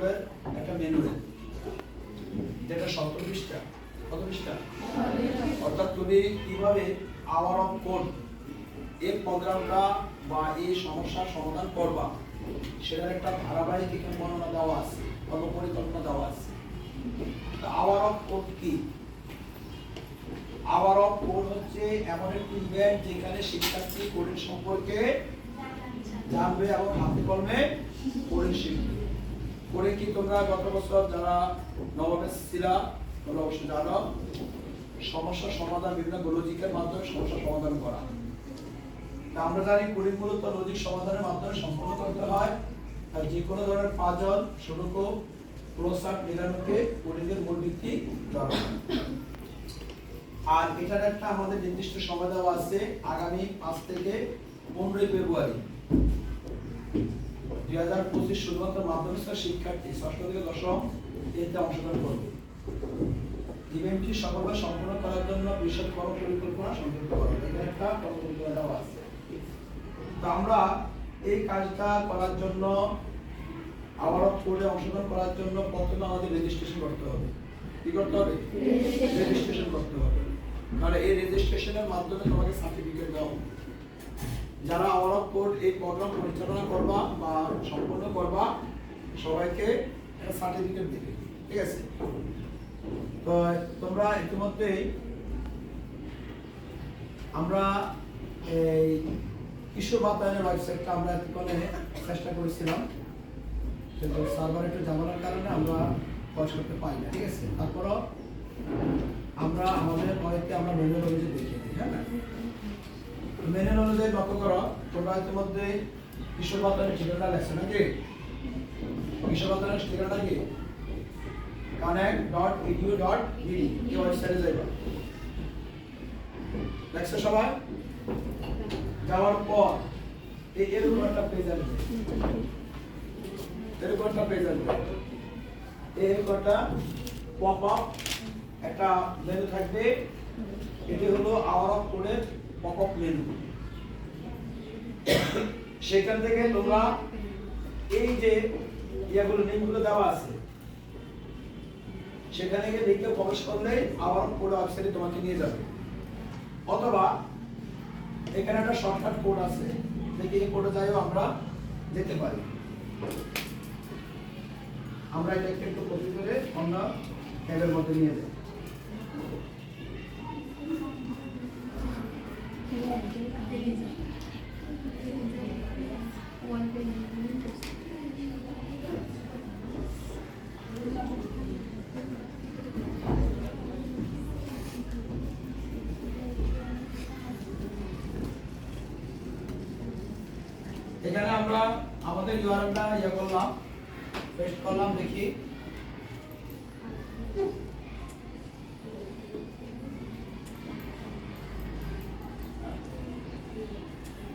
কোডের একটা যেটা অর্থাৎ তুমি কীভাবে আওয়ার অফ কোড এই প্রোগ্রামটা বা এই সমস্যার সমাধান করবা, সেটার একটা ধারাবাহিক এখানে বর্ণনা দেওয়া আছে কত পরিকল্পনা দেওয়া আছে। আওয়ার অফ কোড কি? আওয়ার অফ কোড হচ্ছে এমন একটি ইভেন্ট যেখানে শিক্ষার্থী কোডের সম্পর্কে জানবে এবং হাতে কলমে কোডিং শিখবে। কোডিং কি তোমরা গত বছর যারা নবমে ছিলা তোমরা অবশ্যই জানো, সমস্যা সমাধান বিভিন্ন লজিকের মাধ্যমে সমস্যা সমাধান করা। আমরা জানি কোডিং মূলত লজিক সমাধানের মাধ্যমে সম্পন্ন করতে হয়। আর যে কোনো ধরনের পাজল সুডুকো ক্লোসার মেলানোকে কোডিং এর মূল ভিত্তি আর এটার একটা আমাদের নির্দিষ্ট সময় দেওয়া আছে আগামী পাঁচ থেকে পনেরোই ফেব্রুয়ারি। দুই হাজার পঁচিশ শুধুমাত্র মাধ্যমিক শিক্ষার্থী ষষ্ঠ থেকে দশম এতে অংশগ্রহণ করবে। ইভেন্টটি সফলভাবে সম্পন্ন করার জন্য বিশদ কর্ম পরিকল্পনা সংযুক্ত করা এখানে একটা কর্ম পরিকল্পনা দেওয়া আছে। তো আমরা এই কাজটা করার জন্য আবারও কোর্টে অংশগ্রহণ করার জন্য প্রথমে আমাদের রেজিস্ট্রেশন করতে হবে। কি করতে হবে? রেজিস্ট্রেশন করতে হবে। কারণ এই রেজিস্ট্রেশনের মাধ্যমে তোমাকে সার্টিফিকেট দেওয়া হবে। যারা অফ কোর্ট এই প্রোগ্রাম পরিচালনা করবা বা সম্পন্ন করবা, সবাইকে সার্টিফিকেট দিবে, ঠিক আছে? তো তোমরা ইতিমধ্যে আমরা এই কিশোর বাতায়নের ওয়েবসাইটটা আমরা এতক্ষণে চেষ্টা করেছিলাম, কিন্তু সার্ভার একটু ঝামেলার কারণে আমরা পয়সা করতে পারি না, ঠিক আছে? তারপরও আমরা আমাদের অনেককে আমরা মেনুয়াল অনুযায়ী দেখিয়ে দিই হ্যাঁ? মেনুয়াল অনুযায়ী লক্ষ্য করো, তোমরা ইতিমধ্যে কিশোর বাতায়নের ঠিকানা লেখছো নাকি? কিশোর বাতায়নের ঠিকানাটা কি? Connect dot edu dot BD এই ওয়েবসাইটে যাইবা। দেখছ সবাই? যাওয়ার পর এই এরকম একটা পেজ আসবে এরকম একটা পেজ আসবে এরকম একটা পপ আপ একটা মেনু থাকবে। এটি হলো আওয়ার অফ কোডের আপ মেনু সেখান থেকে তোমরা এই যে ইয়াগুলো লিঙ্কগুলো দেওয়া আছে, সেখানে গিয়ে লিঙ্কে প্রবেশ করলে আবার কোড ওয়েবসাইটে তোমাকে নিয়ে যাবে। অথবা এখানে একটা শর্টকাট কোড আছে, দেখি এই কোডে যাইও আমরা যেতে পারি। আমরা এটাকে একটু কপি করে অন্য ট্যাবের মধ্যে নিয়ে যাই। এখানে আমরা আমাদের ইউআরএলটা ইয়ে করলাম পেস্ট করলাম দেখি।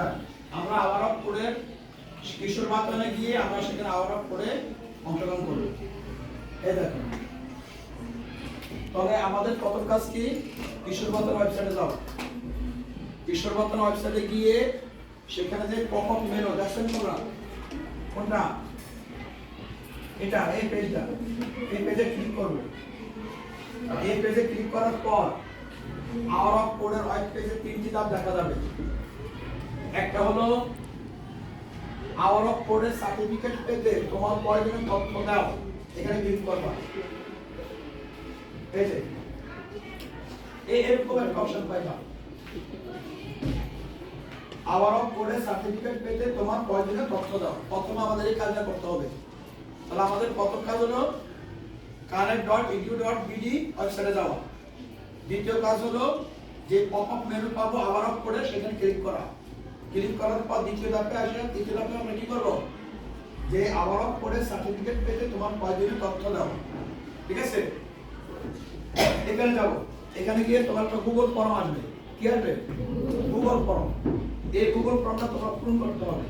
আচ্ছা, আমরা আওয়ার অফ করে কিশোর মাতনে গিয়ে আমরা সেখানে আওয়ার অফ করে অংশগ্রহণ করব। এই দেখুন। তবে আমাদের প্রথম কাজ কি? কিশোর মাতন ওয়েবসাইটে যাও কিশোর মাতন ওয়েবসাইটে গিয়ে সেখানে যে আপ মেনু দেখছেন তোমরা? কোনটা? এটা এই পেজটা এই পেজে ক্লিক করবে। এই পেজে ক্লিক করার পর আওয়ার অফ কোডের ওয়েব পেজে তিনটি ধাপ দেখা যাবে। একটা হলো আওয়ার অফ কোডের সার্টিফিকেট পেতে তোমার প্রয়োজনীয় তথ্য দাও, এখানে ক্লিক করবা। এই এরকম একটা অপশন পাইবা। আওয়ার অফ কোডের সার্টিফিকেট পেতে তোমার প্রয়োজনীয় তথ্য দাও। প্রথমে আমাদের এই কাজটা করতে হবে। তাহলে আমাদের প্রথম কাজ হলো connect dot edu dot BD ওয়েবসাইটে যাওয়া। দ্বিতীয় কাজ হলো যে পপ আপ মেনু পাবো আওয়ার অফ কোডে সেখানে ক্লিক করা। ক্লিক করার পর দ্বিতীয় ধাপে আসবে দ্বিতীয় ধাপে আমরা কি করব? যে আবার করে সার্টিফিকেট পেতে তোমার প্রয়োজনীয় তথ্য দাও। ঠিক আছে? এখানে যাব। এখানে গিয়ে তোমার একটা গুগল ফর্ম আসবে। কি আসবে? গুগল ফর্ম এই গুগল ফর্মটা তোমার পূরণ করতে হবে।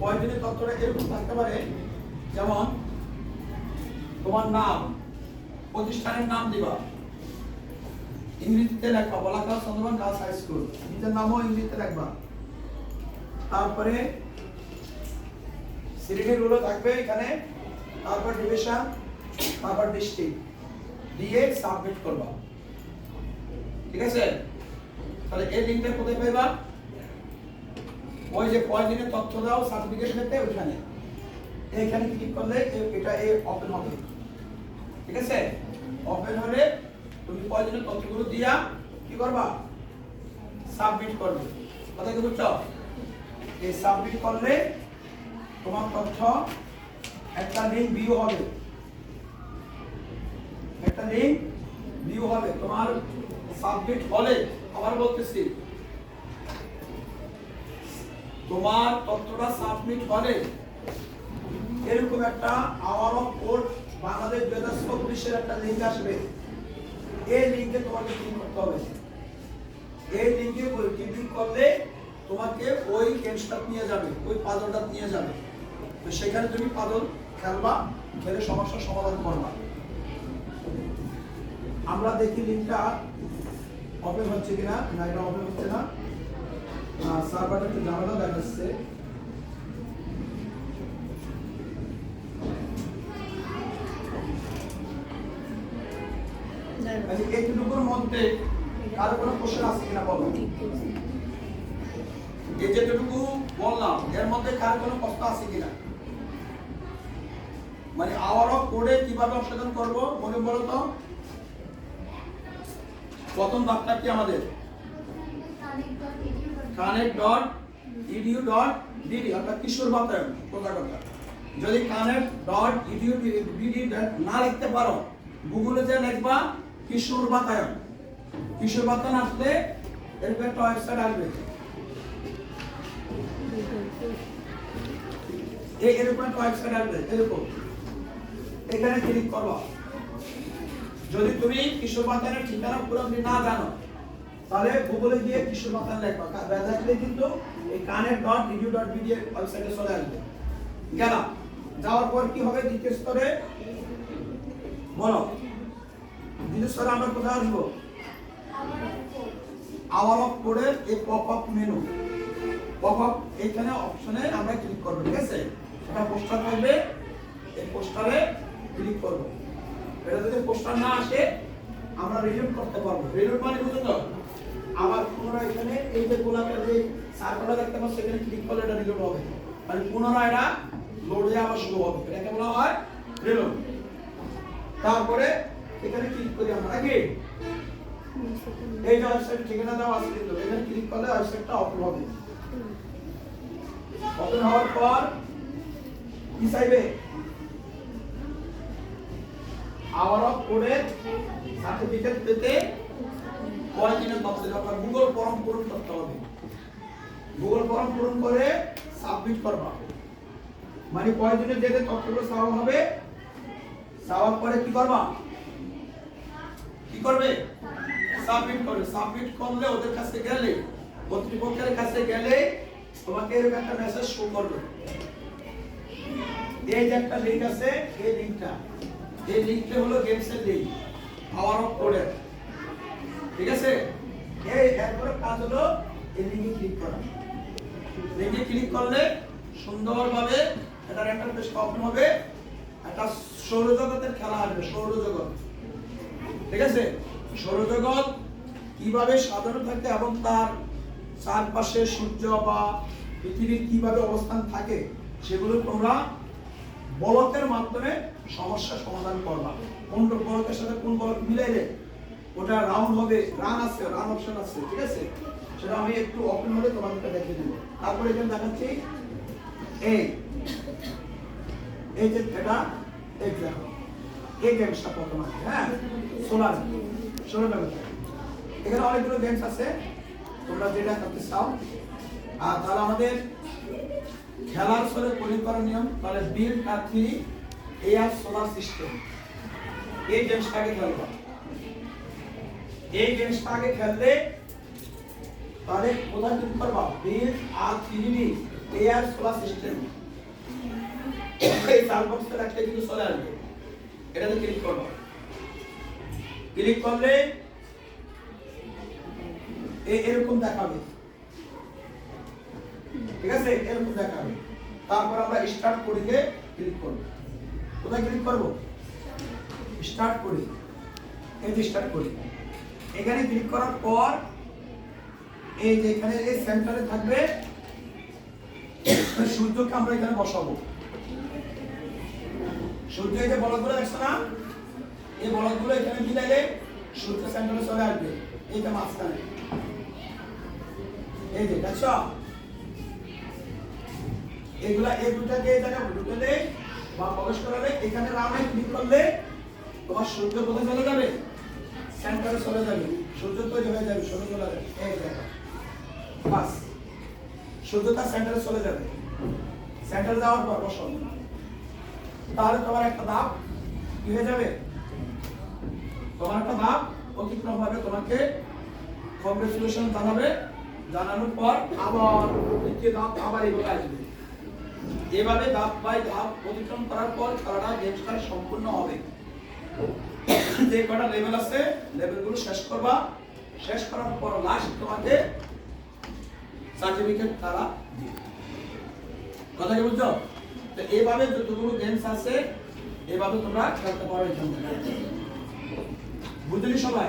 প্রয়োজনীয় তথ্যটা এরকম থাকতে পারে, যেমন তোমার নাম, প্রতিষ্ঠানের নাম দিবা। ইংরেজিতে লেখবা Balaka Chandraban girls high school নিজের নামও ইংরেজিতে লিখবা। তারপরে সিরিজেরগুলো থাকবে এখানে, তারপর ডিভিশন তারপর ডিস্ট্রিক্ট দিয়ে সাবমিট করবা। ঠিক আছে? তাহলে এই লিঙ্কটা কোথায় পাইবা? ওই যে কয়দিনের তথ্য দাও সার্টিফিকেট পেতে, ওইখানে। এইখানে ক্লিক করলে এটা এ ওপেন হবে। ঠিক আছে? ওপেন হলে তুমি তথ্যগুলো দিয়া কি করবা? সাবমিট করবে। কথা কি বুঝছ? এই সাবমিট করলে তোমার তথ্য একটা লিঙ্ক ভিউ হবে। একটা লিঙ্ক ভিউ হবে। তোমার সাবমিট হলে আবার বলতেছি, তোমার তথ্যটা সাবমিট হলে এরকম একটা আওয়ার অফ কোড বাংলাদেশ দুই হাজার একটা লিঙ্ক আসবে। এই লিঙ্কে তোমাকে ক্লিক করতে হবে? এই লিঙ্কে ক্লিক করলে তোমাকে ওই গেমসটা নিয়ে যাবে, ওই পাজলটা নিয়ে যাবে। তো সেখানে তুমি পাজল খেলবা, খেলে সমস্যার সমাধান করবা। আমরা দেখি লিঙ্কটা ওপেন হচ্ছে কিনা না এটা ওপেন হচ্ছে না। সার্ভারটা একটু ঝামেলা দেখাচ্ছে আচ্ছা, এইটুকুর মধ্যে কারও কোনো কোশ্চেন আছে কিনা বলো? এই যেটুকু বললাম এর মধ্যে কারও কোনো প্রশ্ন আছে কিনা? মানে আওয়ার অফ কোডে কীভাবে অংশগ্রহণ করব মনে বলো তো? প্রথম ধাপটা কি আমাদের? Connect dot edu dot BD অর্থাৎ কিশোর বাতায়ন কথা কথা যদি কানেক্ট ডট ইডিউ ডিডি না লিখতে পারো গুগলে যে লিখবা কিশোর বাতায়ন। কিশোর বাতায়ন আসলে আসবে। এই এরকম আসবে, এরকম। এখানে ক্লিক যদি তুমি কিশোর বাতায়নের ঠিকানা পুরোপুরি না জানো, তাহলে গুগলে গিয়ে কিশোর বাতায়ন লেখবা। লিখলে কিন্তু এই connect dot edu dot BD ওয়েবসাইটে চলে আসবে। গেলাম। যাওয়ার পর কি হবে? দ্বিতীয় স্তরে বলো। দ্বিতীয় স্তরে আমরা কোথায় আসব? আওয়ার অফ কোডের এই pop up menu pop up এখানে অপশনে আমরা ক্লিক করব, ঠিক আছে? এটা পোস্টার থাকবে, এই পোস্টারে ক্লিক করব। এটা যদি পোস্টার না আসে, আমরা রিলোড করতে পারব। রিলোড মানে বুঝো তো? আবার পুনরায় এখানে এই যে গোলাপের যে সার্কেলটা দেখতে পাচ্ছ এখানে ক্লিক করলে এটা রিলোড হবে। মানে পুনরায় এটা লোড হয়ে আবার শুরু হবে। এটাকে বলা হয় রিলোড তারপরে এখানে ক্লিক করি আমরা, নাকি? এই যে ওয়েবসাইট ঠিকানা দেওয়া আছে কিন্তু, এখানে ক্লিক করলে ওয়েবসাইটটা ওপেন হবে। ওপেন হওয়ার পর, কি চাইবে? আওয়ার অফ কোডের সার্টিফিকেট পেতে কয়েকদিনের তথ্য আপনার গুগল ফর্ম পূরণ করতে হবে। গুগল ফর্ম পূরণ করে সাবমিট করবা। মানে কয়েকদিনের যেতে তথ্যগুলো চাওয়া হবে, চাওয়ার পরে কি করবা? কি করবে? সাবমিট করবে। সাবমিট করলে ওদের কাছে গেলে, কর্তৃপক্ষের কাছে গেলে তোমাকে এরকম একটা মেসেজ শো করবে। এই যে একটা লিঙ্ক আছে, এই লিঙ্কটা এই লিঙ্কটা হলো গেমসের লিঙ্ক পাওয়ার অফ কোডের ঠিক আছে? এই এরপরে কাজ হলো এই লিঙ্কে ক্লিক করা। লিঙ্কে ক্লিক করলে সুন্দরভাবে এটা ইন্টারফেস ওপেন হবে, একটা সৌরজগতের খেলা আসবে, সৌরজগৎ। ঠিক আছে? সৌরজগৎ কীভাবে সাজানো থাকে এবং তার চারপাশে সূর্য বা পৃথিবীর কীভাবে অবস্থান থাকে সেগুলো তোমরা বলকের মাধ্যমে সমস্যার সমাধান করবা। কোন বলকের সাথে কোন বলক মিলাইলে? ওটা রাউন্ড হবে, রান আছে, রান অপশন আছে, ঠিক আছে? সেটা আমি একটু ওপেন হলে তোমাদেরকে দেখে দেবো। তারপরে এখানে দেখাচ্ছি এই এই যে এটা দেখো এই গেমসটা হ্যাঁ? সোলার ব্যবস্থা এখানে অনেকগুলো গেমস আছে, তোমরা যেটা করতে চাও। আর তাহলে আমাদের খেলার ছলে পরিকরণ নিয়ম, তাহলে বিল কাঠি এয়ার সোলার সিস্টেম এই গেমসটাকে খেলবা। এই গেমসটাকে খেললে তাহলে কোথায় ক্লিক করবা? বিল আর থ্রি এয়ার সোলার সিস্টেম এই চার বক্সের একটা কিন্তু চলে আসবে। এটাতে ক্লিক করবা ক্লিক করলে এরকম দেখাবে। ঠিক আছে? এরকম দেখাবে। তারপর আমরা স্টার্ট করিতে ক্লিক করব। কোথায় ক্লিক করব? স্টার্ট করি। এই যে স্টার্ট করি। এখানে ক্লিক করার পর এই যে এখানে এই সেন্টারে থাকবে সূর্যকে আমরা এখানে বসাবো। সূর্য এই যে বলদগুলো দেখছ না? এই বলদগুলো এখানে মিলাইলে সূর্য সেন্টারে চলে আসবে। এইটা মাঝখানে। এই যে, দেখছ? এগুলা এই দুটাকে বা প্রবেশ করালে এখানে রামে ক্লিক করলে তোমার সূর্য কোথায় চলে যাবে? সেন্টারে চলে যাবে। সূর্য তৈরি হয়ে যাবে, সূর্য চলে যাবে। বাস। সূর্য তার সেন্টারে চলে যাবে। সেন্টারে যাওয়ার পর বসো। তাহলে তোমার একটা ধাপ কি হয়ে যাবে? তোমার একটা ধাপ অতিক্রম হবে তোমাকে কংগ্রেচুলেশন জানাবে। জানানোর পর আবার দ্বিতীয় ধাপ আবার এভাবে আসবে। এভাবে ধাপ বাই ধাপ অতিক্রম করার পর খেলাটা গেমসটা সম্পূর্ণ হবে। যে কটা লেভেল আছে লেভেলগুলো শেষ করবা। শেষ করার পর লাস্ট তোমাকে সার্টিফিকেট তারা কথা কি বুঝছ? তো এইভাবে যতগুলো গেমস আছে এভাবে তোমরা খেলতে পারো এখান থেকে। বুঝলি সবাই?